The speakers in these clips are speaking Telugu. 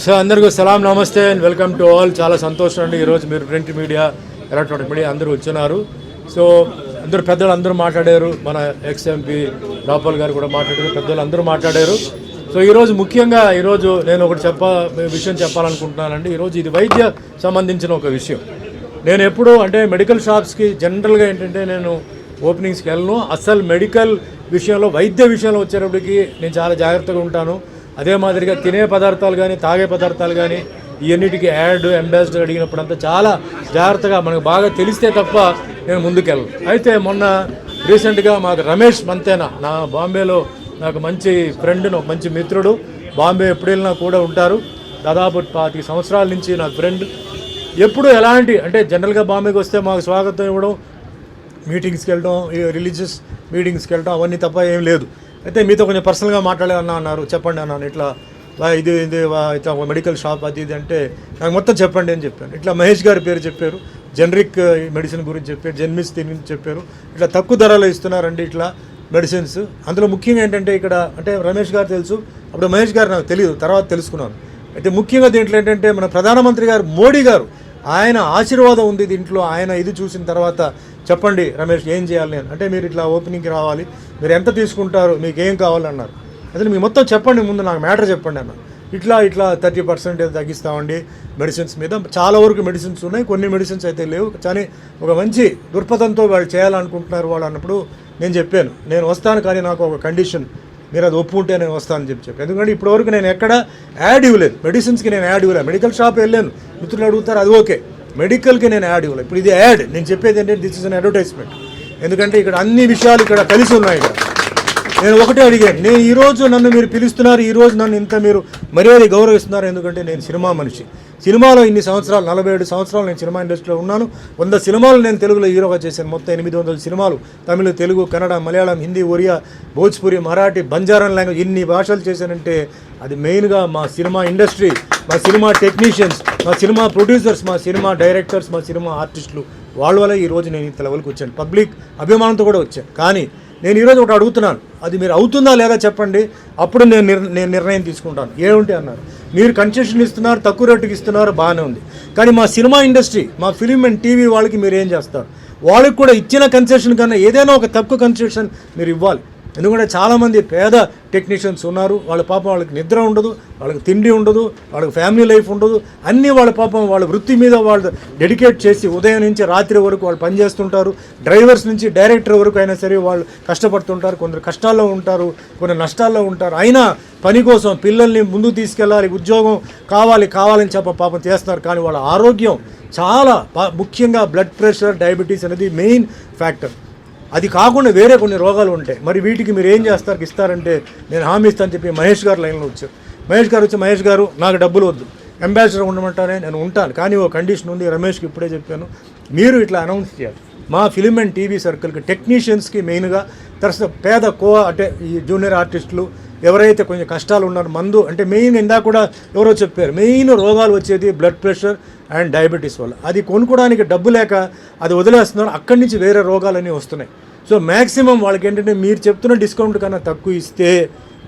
సో అందరికీ సలాం నమస్తే అండ్ వెల్కమ్ టు ఆల్. చాలా సంతోషం అండి. ఈరోజు మీరు ప్రింట్ మీడియా ఎలక్ట్రానిక్ మీడియా అందరూ వచ్చినారు. సో అందరూ పెద్దలు అందరూ మాట్లాడారు. మన ఎక్స్ ఎంపీ రాపల్ గారు కూడా మాట్లాడారు. పెద్దలు అందరూ మాట్లాడారు. సో ఈరోజు ముఖ్యంగా ఈరోజు నేను ఒకటి చెప్ప విషయం చెప్పాలనుకుంటున్నానండి. ఈరోజు ఇది వైద్య సంబంధించిన ఒక విషయం. నేను ఎప్పుడూ అంటే మెడికల్ షాప్స్కి జనరల్గా ఏంటంటే నేను ఓపెనింగ్స్కి వెళ్ళను. అసలు మెడికల్ విషయంలో వైద్య విషయంలో వచ్చేటప్పటికి నేను చాలా జాగ్రత్తగా ఉంటాను. అదే మాదిరిగా తినే పదార్థాలు కానీ తాగే పదార్థాలు కానీ ఇవన్నిటికీ యాడ్ అంబాసిడర్ అడిగినప్పుడంతా చాలా జాగ్రత్తగా మనకు బాగా తెలిస్తే తప్ప నేను ముందుకెళ్ళను. అయితే మొన్న రీసెంట్గా మాకు రమేష్ మంతేనా నా బాంబేలో నాకు మంచి ఫ్రెండ్ మంచి మిత్రుడు బాంబే ఎప్పుడు వెళ్ళినా కూడా ఉంటారు. దాదాపు పాతి సంవత్సరాల నుంచి నా ఫ్రెండ్ ఎప్పుడు ఎలాంటి అంటే జనరల్గా బాంబేకి వస్తే మాకు స్వాగతం ఇవ్వడం మీటింగ్స్కి వెళ్ళడం రిలీజియస్ మీటింగ్స్కి వెళ్ళడం అవన్నీ తప్ప ఏం లేదు. అయితే మీతో కొంచెం పర్సనల్గా మాట్లాడాలన్నా అన్నారు. చెప్పండి అన్నాను ఇట్లా వా ఇది ఇది వా- ఇట్లా ఒక మెడికల్ షాప్ అది ఇది అంటే నాకు మొత్తం చెప్పండి అని చెప్పాను ఇట్లా మహేష్ గారి పేరు చెప్పారు. జనరిక్ మెడిసిన్ గురించి చెప్పారు. జెన్మిస్ దీని గురించి చెప్పారు. ఇట్లా తక్కువ ధరలో ఇస్తున్నారండి ఇట్లా మెడిసిన్స్ అందులో ముఖ్యంగా ఏంటంటే ఇక్కడ అంటే రమేష్ గారు తెలుసు. అప్పుడు మహేష్ గారు నాకు తెలియదు తర్వాత తెలుసుకున్నాను. అయితే ముఖ్యంగా దీంట్లో ఏంటంటే మన ప్రధానమంత్రి గారు మోడీ గారు ఆయన ఆశీర్వాదం ఉంది దీంట్లో ఆయన ఇది చూసిన తర్వాత చెప్పండి రమేష్ ఏం చేయాలి నేను అంటే మీరు ఇట్లా ఓపెనింగ్కి రావాలి మీరు ఎంత తీసుకుంటారు మీకు ఏం కావాలన్నారు అసలు మీ మొత్తం చెప్పండి ముందు నాకు మ్యాటర్ చెప్పండి అన్న. ఇట్లా ఇట్లా థర్టీ పర్సెంట్ తగ్గిస్తామండి మెడిసిన్స్ మీద. చాలా వరకు మెడిసిన్స్ ఉన్నాయి కొన్ని మెడిసిన్స్ అయితే లేవు. కానీ ఒక మంచి దృక్పథంతో వాళ్ళు చేయాలనుకుంటున్నారు వాళ్ళు అన్నప్పుడు నేను చెప్పాను. నేను వస్తాను కానీ నాకు ఒక కండిషన్ మీరు అది ఒప్పుకుంటే నేను వస్తానని చెప్పి చెప్పి. ఎందుకంటే ఇప్పటివరకు నేను ఎక్కడ యాడ్ ఇవ్వలేదు. మెడిసిన్స్కి నేను యాడ్ ఇవ్వలేదు. మెడికల్ షాప్ వెళ్ళాను. మిత్రులు అడుగుతారు అది ఓకే. మెడికల్కి నేను యాడ్ ఇవ్వలేదు. ఇప్పుడు ఇది యాడ్. నేను చెప్పేది ఏంటంటే దిస్ ఇస్ అన్ అడ్వర్టైజ్మెంట్ ఎందుకంటే ఇక్కడ అన్ని విషయాలు ఇక్కడ కలిసి ఉన్నాయి ఇక్కడ. నేను ఒకటే అడిగాను. నేను ఈరోజు నన్ను మీరు పిలుస్తున్నారు ఈరోజు నన్ను ఇంత మీరు మర్యాద గౌరవిస్తున్నారు ఎందుకంటే నేను సినిమా మనిషి. సినిమాలో ఇన్ని సంవత్సరాలు నలభై ఏడు సంవత్సరాలు నేను సినిమా ఇండస్ట్రీలో ఉన్నాను. వంద సినిమాలు నేను తెలుగులో హీరోగా చేశాను. మొత్తం ఎనిమిది వందల సినిమాలు తమిళ తెలుగు కన్నడ మలయాళం హిందీ ఒరియా భోజ్పురి మరాఠీ బంజారన్ లాంగ్వేజ్ ఇన్ని భాషలు చేశానంటే అది మెయిన్గా మా సినిమా ఇండస్ట్రీ మా సినిమా టెక్నీషియన్స్ మా సినిమా ప్రొడ్యూసర్స్ మా సినిమా డైరెక్టర్స్ మా సినిమా ఆర్టిస్టులు వాళ్ళ వల్ల ఈ రోజు నేను ఇంత లెవెల్కి వచ్చాను. పబ్లిక్ అభిమానంతో కూడా వచ్చాను. కానీ నేను ఈరోజు ఒకటి అడుగుతున్నాను. అది మీరు అవుతుందా లేదా చెప్పండి. అప్పుడు నేను నేను నిర్ణయం తీసుకుంటాను. ఏముంటే అన్నారు. మీరు కన్సెషన్ ఇస్తున్నారు తక్కువ రేటుకి ఇస్తున్నారు బాగానే ఉంది. కానీ మా సినిమా ఇండస్ట్రీ మా ఫిలిం అండ్ టీవీ వాళ్ళకి మీరు ఏం చేస్తారు? వాళ్ళకి కూడా ఇచ్చిన కన్సెషన్ కన్నా ఏదైనా ఒక తక్కువ కన్సెషన్ మీరు ఇవ్వాలి. ఎందుకంటే చాలామంది పేద టెక్నీషియన్స్ ఉన్నారు. వాళ్ళ పాపం వాళ్ళకి నిద్ర ఉండదు వాళ్ళకి తిండి ఉండదు వాళ్ళకి ఫ్యామిలీ లైఫ్ ఉండదు. అన్నీ వాళ్ళ పాపం వాళ్ళ వృత్తి మీద వాళ్ళు డెడికేట్ చేసి ఉదయం నుంచి రాత్రి వరకు వాళ్ళు పనిచేస్తుంటారు డ్రైవర్స్ నుంచి డైరెక్టర్ వరకు అయినా సరే వాళ్ళు కష్టపడుతుంటారు. కొందరు కష్టాల్లో ఉంటారు కొన్ని నష్టాల్లో ఉంటారు. అయినా పని కోసం పిల్లల్ని ముందు తీసుకెళ్ళాలి ఉద్యోగం కావాలి కావాలని చెప్ప పాపం చేస్తున్నారు. కానీ వాళ్ళ ఆరోగ్యం చాలా ముఖ్యంగా బ్లడ్ ప్రెషర్ డయాబెటీస్ అనేది మెయిన్ ఫ్యాక్టర్. అది కాకుండా వేరే కొన్ని రోగాలు ఉంటాయి. మరి వీటికి మీరు ఏం చేస్తారు? ఇస్తారంటే నేను హామీ ఇస్తానని చెప్పి మహేష్ గారు లైన్లో వచ్చారు. మహేష్ గారు వచ్చి మహేష్ గారు నాకు డబ్బులు వద్దు. అంబాసిడర్ ఉండమంటానే నేను ఉంటాను. కానీ ఓ కండిషన్ ఉంది. రమేష్కి ఇప్పుడే చెప్పాను. మీరు ఇట్లా అనౌన్స్ చేయాలి. మా ఫిలిం అండ్ టీవీ సర్కిల్కి టెక్నీషియన్స్కి మెయిన్గా తర్వాత పేద కో అంటే ఈ జూనియర్ ఆర్టిస్టులు ఎవరైతే కొంచెం కష్టాలు ఉన్నారో మందు అంటే మెయిన్ ఇందా కూడా ఎవరో చెప్పారు మెయిన్ రోగాలు వచ్చేది బ్లడ్ ప్రెషర్ అండ్ డయాబెటీస్ వల్ల. అది కొనుక్కోవడానికి డబ్బు లేక అది వదిలేస్తున్నారు అక్కడి నుంచి వేరే రోగాలన్నీ వస్తున్నాయి. సో మ్యాక్సిమం వాళ్ళకి ఏంటంటే మీరు చెప్తున్న డిస్కౌంట్ కన్నా తక్కువ ఇస్తే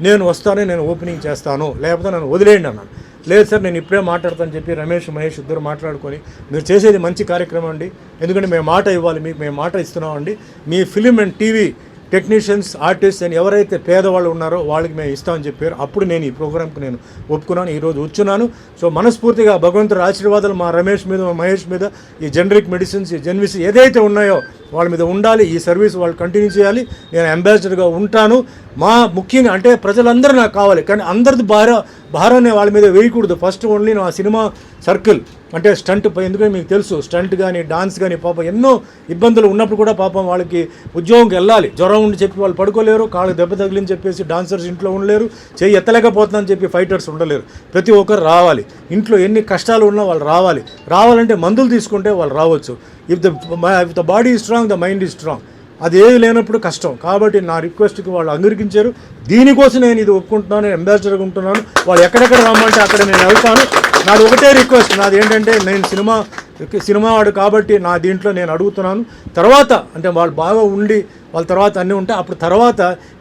నేను వస్తాను నేను ఓపెనింగ్ చేస్తాను లేకపోతే నన్ను వదిలేయండి అన్నాను. లేదు సార్ నేను ఇప్పుడే మాట్లాడతాను చెప్పి రమేష్ మహేష్ ఇద్దరు మాట్లాడుకొని మీరు చేసేది మంచి కార్యక్రమం అండి. ఎందుకంటే మేము మాట ఇవ్వాలి మీకు మేము మాట ఇస్తున్నామండి. మీ film and TV technicians artist అని ఎవరైతే పేదవాళ్ళు ఉన్నారో వాళ్ళకి మేము ఇస్తామని చెప్పారు. అప్పుడు నేను ఈ ప్రోగ్రామ్కి నేను ఒప్పుకున్నాను. ఈరోజు వచ్చున్నాను. సో మనస్ఫూర్తిగా భగవంతుడు ఆశీర్వాదాలు మా రమేష్ మీద మా మహేష్ మీద ఈ జనరిక్ మెడిసిన్స్ ఈ జెన్విస్ ఏదైతే ఉన్నాయో వాళ్ళ మీద ఉండాలి. ఈ సర్వీస్ వాళ్ళు కంటిన్యూ చేయాలి. నేను అంబాసిడర్గా ఉంటాను. మా ముఖ్యంగా అంటే ప్రజలందరూ నాకు కావాలి. కానీ అందరిది భార భారాన్ని వాళ్ళ మీద వేయకూడదు. ఫస్ట్ ఓన్లీ నా సినిమా సర్కిల్. అంటే స్టంట్ పై- ఎందుకంటే మీకు తెలుసు స్టంట్ కానీ డాన్స్ కానీ పాపం ఎన్నో ఇబ్బందులు ఉన్నప్పుడు కూడా పాపం వాళ్ళకి ఉద్యోగంకి వెళ్ళాలి. జ్వరం ఉండి చెప్పి వాళ్ళు పడుకోలేరు కాళ్ళకి దెబ్బ తగిలిని చెప్పేసి డాన్సర్స్ ఇంట్లో ఉండలేరు చేయి ఎత్తలేకపోతుందని చెప్పి ఫైటర్స్ ఉండలేరు. ప్రతి ఒక్కరు రావాలి. ఇంట్లో ఎన్ని కష్టాలు ఉన్నా వాళ్ళు రావాలి. రావాలంటే మందులు తీసుకుంటే వాళ్ళు రావచ్చు. If the if the body is strong the mind is strong అది ఏది లేనప్పుడు కష్టం. కాబట్టి నా రిక్వెస్ట్కి వాళ్ళు అంగీకరించారు. దీనికోసం నేను ఇది ఒప్పుకుంటున్నాను అంబాసిడర్గా ఉంటున్నాను. వాళ్ళు ఎక్కడెక్కడ రమ్మంటే అక్కడ నేను వెళ్తాను. నాది ఒకటే రిక్వెస్ట్. నాది ఏంటంటే నేను సినిమా సినిమా వాడు కాబట్టి నా దీంట్లో నేను అడుగుతున్నాను. తర్వాత అంటే వాళ్ళు బాగా ఉండి వాళ్ళ తర్వాత అన్నీ ఉంటే అప్పుడు తర్వాత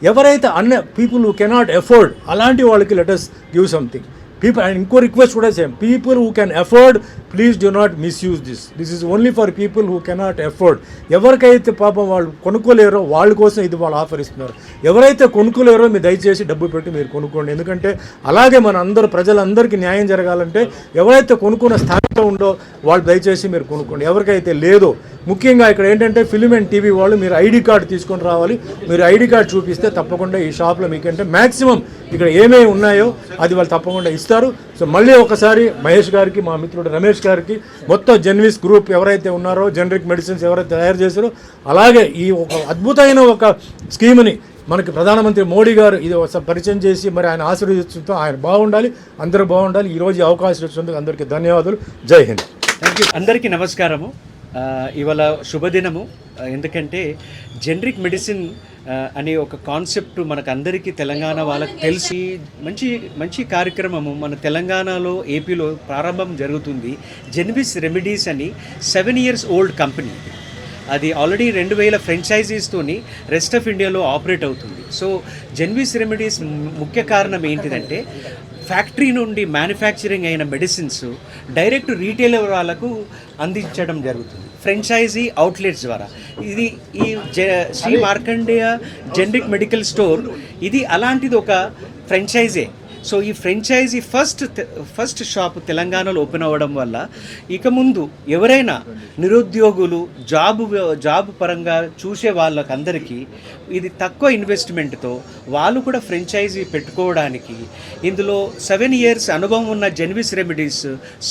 ఎవరైతే అన్న పీపుల్ హూ కెనాట్ ఎఫోర్డ్ అలాంటి వాళ్ళకి letters give something people and ఇంకో రిక్వెస్ట్ కూడా same. People who can afford please do not misuse this this is only for people who cannot afford ఎవరికైతే పాపం వాళ్ళు కొనుక్కోలేరో వాళ్ళ కోసం ఇది వాళ్ళు ఆఫర్ ఇస్తున్నారు ఎవరైతే కొనుక్కోలేరో మీరు దయచేసి డబ్బు పెట్టి మీరు కొనుక్కోండి. ఎందుకంటే అలాగే మన అందరు ప్రజలందరికీ న్యాయం జరగాలంటే ఎవరైతే కొనుక్కున్న స్థానంలో ఉందో వాళ్ళు దయచేసి మీరు కొనుక్కోండి. ఎవరికైతే లేదో ముఖ్యంగా ఇక్కడ ఏంటంటే ఫిలిం అండ్ టీవీ వాళ్ళు మీరు ఐడి కార్డు తీసుకొని రావాలి. మీరు ఐడి కార్డు చూపిస్తే తప్పకుండా ఈ షాప్లో మీకంటే మ్యాక్సిమం ఇక్కడ ఏమేమి ఉన్నాయో అది వాళ్ళు తప్పకుండా ఇస్తారు. సో మళ్ళీ ఒకసారి మహేష్ గారికి మా మిత్రుడు రమేష్ గారికి మొత్తం జెన్విస్ గ్రూప్ ఎవరైతే ఉన్నారో జనరిక్ మెడిసిన్స్ ఎవరైతే తయారు చేశారో అలాగే ఈ ఒక అద్భుతమైన ఒక స్కీమ్ని మనకి ప్రధానమంత్రి మోడీ గారు ఇది ఒకసారి పరిచయం చేసి మరి ఆయన ఆశీర్వదించడంతో ఆయన బాగుండాలి అందరూ బాగుండాలి. ఈరోజు అవకాశం ఇచ్చినందుకు అందరికీ ధన్యవాదాలు. జై హింద్. థ్యాంక్ యూ అందరికీ నమస్కారము. ఇవాళ శుభదినము. ఎందుకంటే జనరిక్ మెడిసిన్ అనే ఒక కాన్సెప్ట్ మనకు అందరికీ తెలంగాణ వాళ్ళకి తెలిసి మంచి మంచి కార్యక్రమము మన తెలంగాణలో ఏపీలో ప్రారంభం జరుగుతుంది. జెన్విస్ రెమెడీస్ అని సెవెన్ ఇయర్స్ ఓల్డ్ కంపెనీ అది ఆల్రెడీ రెండు వేల ఫ్రెంచైజీస్తోని రెస్ట్ ఆఫ్ ఇండియాలో ఆపరేట్ అవుతుంది. సో జెన్విస్ రెమెడీస్ ముఖ్య కారణం ఏంటిదంటే ఫ్యాక్టరీ నుండి మ్యానుఫ్యాక్చరింగ్ అయిన మెడిసిన్స్ డైరెక్ట్ రీటైలర్ వాళ్ళకు అందించడం జరుగుతుంది. ఫ్రెంచైజీ అవుట్లెట్స్ ద్వారా. ఇది ఈ జ Shri Markandeya generic medical store ఇది అలాంటిది ఒక ఫ్రెంచైజే. సో ఈ ఫ్రెంచైజీ ఫస్ట్ ఫస్ట్ షాప్ తెలంగాణలో ఓపెన్ అవ్వడం వల్ల ఇక ముందు ఎవరైనా నిరుద్యోగులు జాబ్ జాబ్ పరంగా చూసే వాళ్ళకందరికీ ఇది తక్కువ ఇన్వెస్ట్మెంట్తో వాళ్ళు కూడా ఫ్రెంచైజీ పెట్టుకోవడానికి ఇందులో సెవెన్ ఇయర్స్ అనుభవం ఉన్న జెన్విస్ రెమెడీస్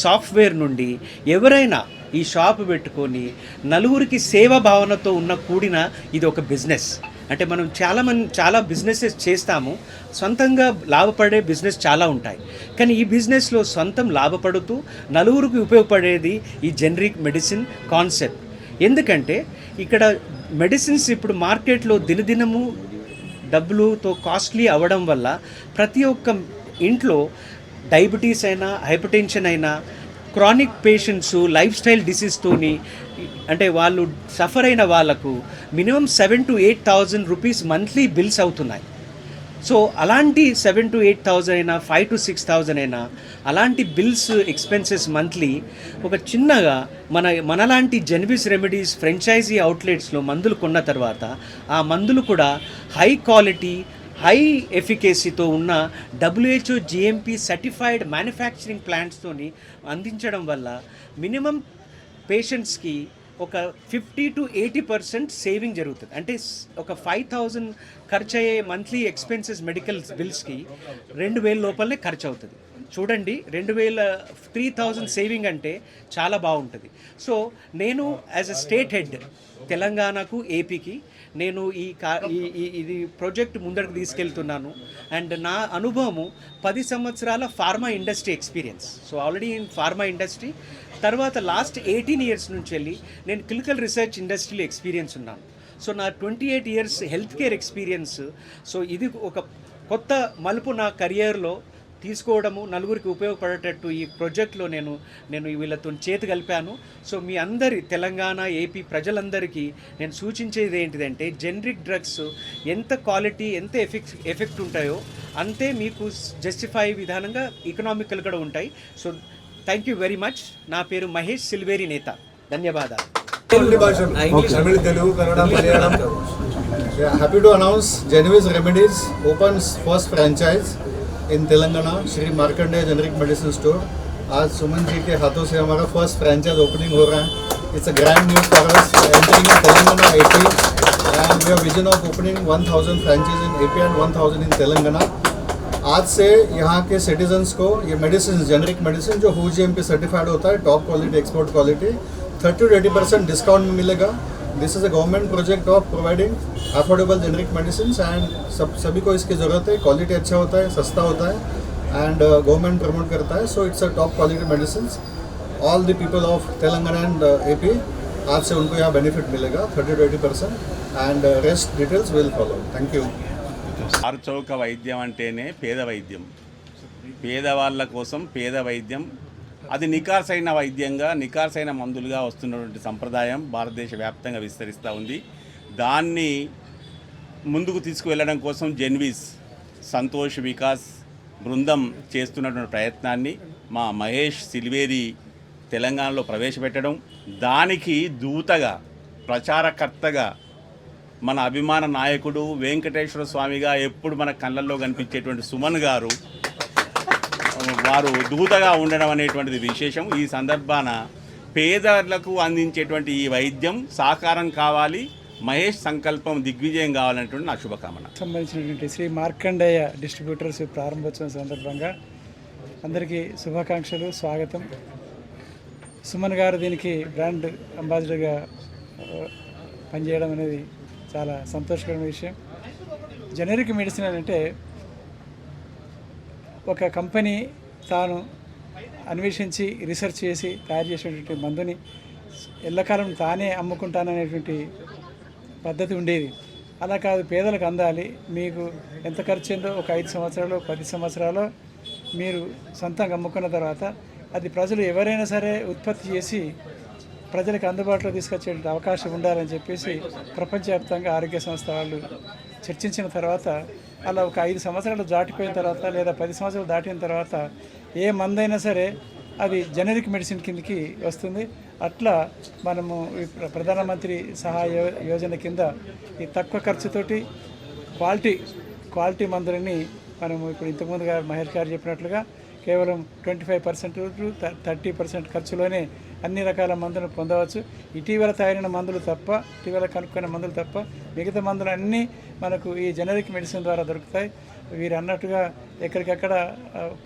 సాఫ్ట్వేర్ నుండి ఎవరైనా ఈ షాప్ పెట్టుకొని నలుగురికి సేవ భావనతో ఉన్న కూడిన ఇది ఒక బిజినెస్. అంటే మనం చాలా మంది చాలా బిజినెసెస్ చేస్తాము. సొంతంగా లాభపడే బిజినెస్ చాలా ఉంటాయి. కానీ ఈ బిజినెస్లో సొంతం లాభపడుతూ నలుగురికి ఉపయోగపడేది ఈ జనరిక్ మెడిసిన్ కాన్సెప్ట్. ఎందుకంటే ఇక్కడ మెడిసిన్స్ ఇప్పుడు మార్కెట్లో దినదినము డబ్బులుతో కాస్ట్లీ అవ్వడం వల్ల ప్రతి ఒక్క ఇంట్లో డయాబెటీస్ అయినా హైపర్టెన్షన్ అయినా క్రానిక్ పేషెంట్స్ లైఫ్ స్టైల్ డిసీజ్తోని అంటే వాళ్ళు సఫర్ అయిన వాళ్ళకు minimum seven to eight thousand rupees monthly bills అవుతున్నాయి. సో అలాంటి సెవెన్ టు ఎయిట్ థౌజండ్ అయినా ఫైవ్ టు సిక్స్ థౌజండ్ అయినా అలాంటి బిల్స్ ఎక్స్పెన్సెస్ మంత్లీ ఒక చిన్నగా మన మనలాంటి జెన్విస్ రెమెడీస్ ఫ్రెంచైజీ అవుట్లెట్స్లో మందులు కొన్న తర్వాత ఆ మందులు కూడా హై క్వాలిటీ హై ఎఫికేసీతో ఉన్న డబ్ల్యూహెచ్ఓ జిఎంపి సర్టిఫైడ్ మ్యానుఫ్యాక్చరింగ్ ప్లాంట్స్తోని అందించడం వల్ల మినిమం పేషెంట్స్కి ఒక fifty to eighty percent saving జరుగుతుంది. అంటే ఒక ఫైవ్ థౌజండ్ ఖర్చు అయ్యే మంత్లీ ఎక్స్పెన్సెస్ మెడికల్ బిల్స్కి రెండు వేల లోపలనే ఖర్చు అవుతుంది చూడండి రెండు వేల త్రీ థౌజండ్ సేవింగ్ అంటే చాలా బాగుంటుంది. సో నేను యాజ్ అ స్టేట్ హెడ్ తెలంగాణకు ఏపీకి నేను ఈ కా ఈ ఇది ప్రాజెక్ట్ ముందరకు తీసుకెళ్తున్నాను. అండ్ నా అనుభవము పది సంవత్సరాల pharma industry experience so already in pharma industry తర్వాత లాస్ట్ ఎయిటీన్ ఇయర్స్ నుంచి వెళ్ళి నేను క్లినికల్ రీసెర్చ్ ఇండస్ట్రీలో ఎక్స్పీరియన్స్ ఉన్నాను. సో నా twenty eight years health care experience so ఇది ఒక కొత్త మలుపు నా కెరియర్లో తీసుకోవడము నలుగురికి ఉపయోగపడేటట్టు ఈ ప్రాజెక్ట్లో నేను నేను వీళ్ళతో చేతి కలిపాను. సో మీ అందరి తెలంగాణ ఏపీ ప్రజలందరికీ నేను సూచించేది ఏంటిదంటే జెనరిక్ డ్రగ్స్ ఎంత క్వాలిటీ ఎంత ఎఫెక్ట్ ఎఫెక్ట్ ఉంటాయో అంతే మీకు జస్టిఫై విధానంగా ఎకనామికల్ కూడా ఉంటాయి. So thank you very much నా పేరు మహేష్ సిల్వేరి నేత. ధన్యవాదాలు. Tamil Telugu happy to announce Genuse remedies opens first franchise in Telangana, Shri Markandeya generic medicine store आज सुमन जी के हाथों से हमारा फ़र्स्ट फ्रेंचाइज ओपनिंग हो रहा है. It's a grand news for us entering in Telangana AP and we vision of opening 1000 franchises in AP and 1000 in Telangana आज से यहाँ के सिटीजन्स को ये मेडिसिन जेनरिक मेडिसिन जो हु पे सर्टिफाइड होता है top quality export quality thirty two eighty percent discount मिलेगा. this is a government project of providing affordable generic medicine and सब सभी को इसकी ज़रूरत है क्वालिटी अच्छा होता है सस्ता होता है एंड गवर्नमेंट प्रमोट करता है so it's a top quality medicine all the people of Telangana and A P आज से उनको यहाँ बेनिफिट मिलेगा thirty two eighty percent and rest details will follow thank you ఆరు చౌక వైద్యం అంటేనే పేద వైద్యం పేదవాళ్ళ కోసం పేద వైద్యం అది నికార్సైన వైద్యంగా నికార్సైన మందులుగా వస్తున్నటువంటి సంప్రదాయం భారతదేశ వ్యాప్తంగా విస్తరిస్తూ ఉంది. దాన్ని ముందుకు తీసుకువెళ్ళడం కోసం జెన్విస్ సంతోష్ వికాస్ బృందం చేస్తున్నటువంటి ప్రయత్నాన్ని మా మహేష్ సిల్వేరి తెలంగాణలో ప్రవేశపెట్టడం. దానికి దూతగా ప్రచారకర్తగా మన అభిమాన నాయకుడు వెంకటేశ్వర స్వామిగా ఎప్పుడు మన కళ్ళల్లో కనిపించేటువంటి సుమన్ గారు వారు దూతగా ఉండడం అనేటువంటిది విశేషం ఈ సందర్భాన పేదలకు అందించేటువంటి ఈ వైద్యం సాకారం కావాలి. మహేష్ సంకల్పం దిగ్విజయం కావాలనేటువంటి నా శుభకామన. సంబంధించినటువంటి శ్రీ మార్కండేయ డిస్ట్రిబ్యూటర్స్ ప్రారంభోత్సవం సందర్భంగా అందరికీ శుభాకాంక్షలు స్వాగతం. సుమన్ గారు దీనికి బ్రాండ్ అంబాసిడర్గా పనిచేయడం అనేది చాలా సంతోషకరమైన విషయం. జనరిక్ మెడిసిన్ అంటే ఒక కంపెనీ తాను అన్వేషించి రీసెర్చ్ చేసి తయారు చేసినటువంటి మందుని ఎల్లకాలం తానే అమ్ముకుంటాననేటువంటి పద్ధతి ఉండేది. అలా కాదు పేదలకు అందాలి. మీకు ఎంత ఖర్చు అయిందో ఒక ఐదు సంవత్సరాలు పది సంవత్సరాలు మీరు సొంతంగా అమ్ముకున్న తర్వాత అది ప్రజలు ఎవరైనా సరే ఉత్పత్తి చేసి ప్రజలకు అందుబాటులో తీసుకొచ్చే అవకాశం ఉండాలని చెప్పేసి ప్రపంచవ్యాప్తంగా ఆరోగ్య సంస్థ వాళ్ళు చర్చించిన తర్వాత అలా ఒక ఐదు సంవత్సరాలు దాటిపోయిన తర్వాత లేదా పది సంవత్సరాలు దాటిన తర్వాత ఏ మందైనా సరే అది జనరిక్ మెడిసిన్ కిందకి వస్తుంది. అట్లా మనము ప్రధానమంత్రి సహాయ యోజన కింద ఈ తక్కువ ఖర్చుతోటి క్వాలిటీ క్వాలిటీ మందులని మనము ఇప్పుడు ఇంతకుముందుగా మహేష్ గారు చెప్పినట్లుగా కేవలం twenty five percent to thirty percent ఖర్చులోనే అన్ని రకాల మందులు పొందవచ్చు. ఇటీవల తయారైన మందులు తప్ప ఇటీవల కనుక్కున్న మందులు తప్ప మిగతా మందులు అన్నీ మనకు ఈ జనరిక్ మెడిసిన్ ద్వారా దొరుకుతాయి. వీరు అన్నట్టుగా ఎక్కడికక్కడ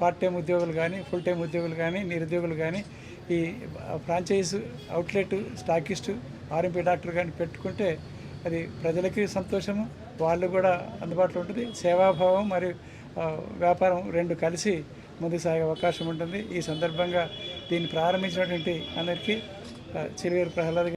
పార్ట్ టైం ఉద్యోగులు కానీ ఫుల్ టైం ఉద్యోగులు కానీ నిరుద్యోగులు కానీ ఈ franchise outlet stockist RMP doctor కానీ పెట్టుకుంటే అది ప్రజలకి సంతోషము వాళ్ళు కూడా అందుబాటులో ఉంటుంది. సేవాభావం మరియు వ్యాపారం రెండు కలిసి ముందుకు సాగే అవకాశం ఉంటుంది. ఈ సందర్భంగా దీన్ని ప్రారంభించినటువంటి అందరికీ చిరువేరు ప్రహ్లాద్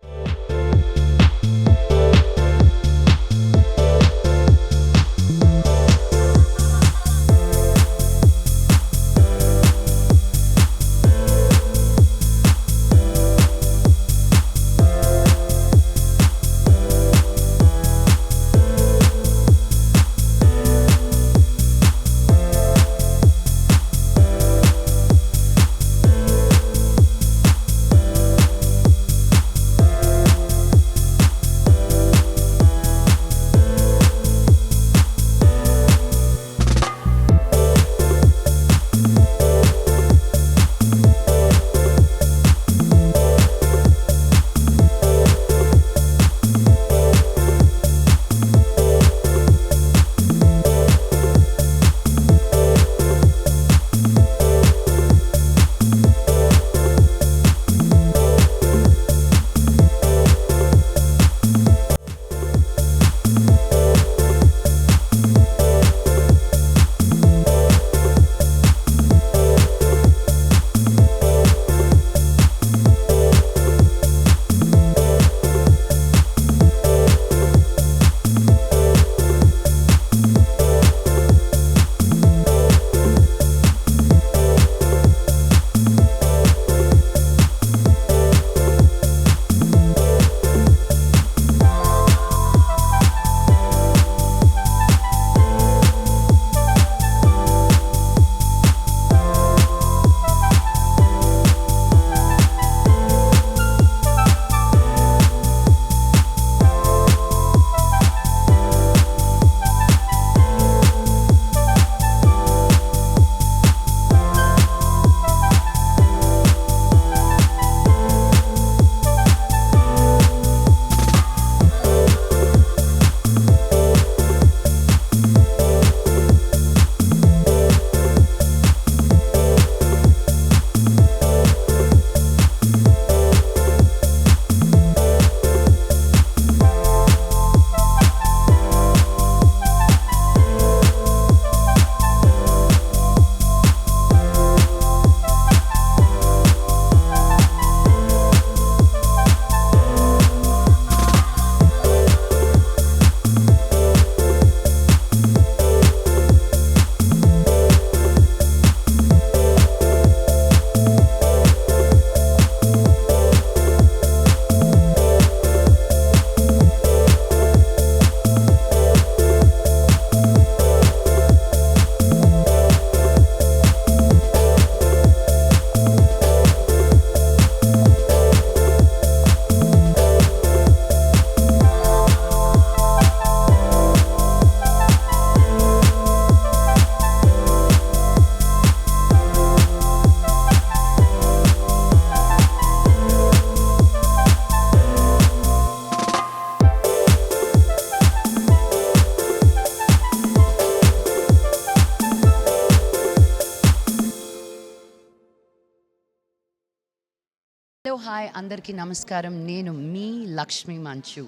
హాయ్ అందరికీ నమస్కారం. నేను మీ Lakshmi Manchu.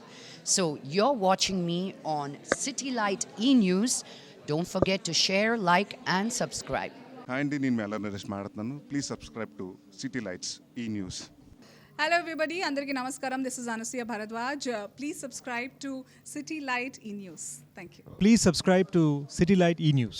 So you're watching me on City Light E News don't forget to share like and subscribe hi అండి నేను మెల్ల నరేష్ మాట్లాడుతున్నాను. Please subscribe to City Lights E News hello everybody అందరికీ నమస్కారం. This is Anasuya Bharadwaj please subscribe to City Light E News thank you Please subscribe to City Light E News.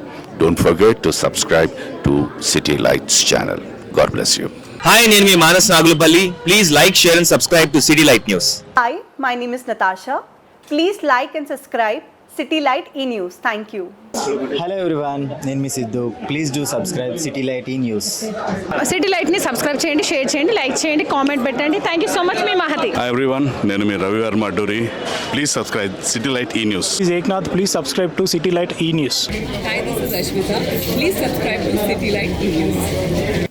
Don't forget to subscribe to City Lights channel God bless you hi నేను మీ Manas Nagulapalli. Please like share and subscribe to City Light News hi my name is Natasha please like and subscribe City Light E News. Thank you Hello everyone, నేను మీ Siddhu. Please do subscribe City Light E News City లైట్ని సబ్స్క్రైబ్ చేయండి షేర్ చేయండి లైక్ చేయండి కామెంట్ పెట్టండి. థ్యాంక్ యూ సో మచ్ మీ మహతి. హాయ్ ఎవ్రీవన్ నేను మీ Ravi Varma Adduri. Please subscribe City Light E News please Eknath please subscribe to City Light E News hi this is Ashwitha please subscribe to City Light E News